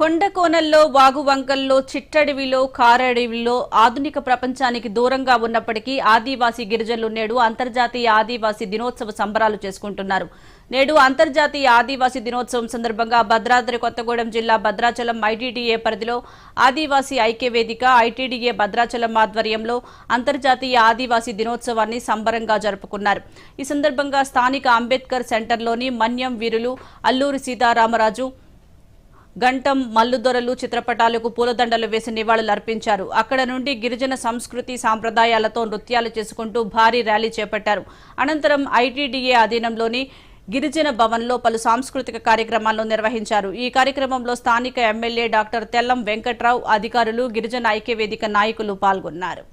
కొండకోనల్లో వాగువంకల్లో చిట్టడవిలో కారడవిలో ఆధునిక ప్రపంచానికి దూరంగా ఉన్నప్పటికీ ఆదివాసీ గిరిజనులు నేడు అంతర్జాతీయ ఆదివాసీ దినోత్సవ సంబరాలు చేసుకుంటున్నారు. నేడు అంతర్జాతీయ ఆదివాసీ దినోత్సవం సందర్భంగా భద్రాద్రి కొత్తగూడెం జిల్లా భద్రాచలం ఐటీడీఏ పరిధిలో ఆదివాసీ ఐక్య వేదిక ఐటీడీఏ భద్రాచలం ఆధ్వర్యంలో అంతర్జాతీయ ఆదివాసీ దినోత్సవాన్ని సంబరంగా జరుపుకున్నారు. ఈ సందర్భంగా స్థానిక అంబేద్కర్ సెంటర్లోని మన్యం వీరులు అల్లూరి సీతారామరాజు గంటం మల్లుదొరలు చిత్రపటాలకు పూలదండలు వేసి నివాళులు అర్పించారు. అక్కడ నుండి గిరిజన సంస్కృతి సాంప్రదాయాలతో నృత్యాలు చేసుకుంటూ భారీ ర్యాలీ చేపట్టారు. అనంతరం ఐటీడీఏ అధీనంలోని గిరిజన భవన్లో పలు సాంస్కృతిక కార్యక్రమాలను నిర్వహించారు. ఈ కార్యక్రమంలో స్థానిక ఎమ్మెల్యే డాక్టర్ తెల్లం వెంకట్రావు అధికారులు గిరిజన ఐక్య వేదిక నాయకులు పాల్గొన్నారు.